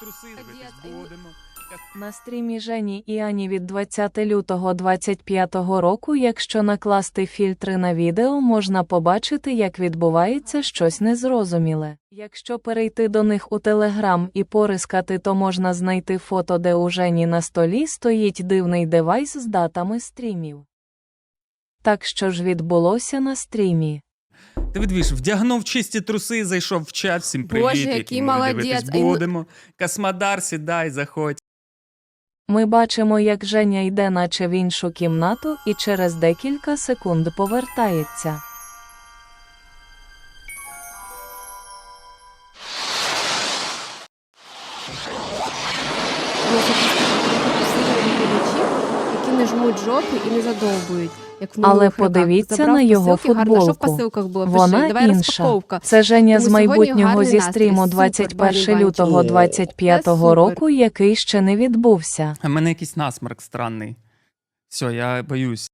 Труси дивитись будемо. На стрімі Жені і Ані від 20 лютого 25 року, якщо накласти фільтри на відео, можна побачити, як відбувається щось незрозуміле. Якщо перейти до них у Телеграм і порискати, то можна знайти фото, де у Жені на столі стоїть дивний девайс з датами стрімів. Так що ж відбулося на стрімі? Ти видвіш, вдягнув чисті труси, зайшов в чат, всім привіт, Боже, який ми молодець. дивитись А йому- будемо. Космодар, сідай, заходь. Ми бачимо, як Женя йде наче в іншу кімнату і через декілька секунд повертається. Просто які не жмуть жопи і не задовбують. Як в Але подивіться на його футболку. Вона інша. Це Женя з майбутнього зі стріму 21 лютого Банчик. 25 Це супер. року, який ще не відбувся. У мене якийсь насморк странний. Все, я боюсь.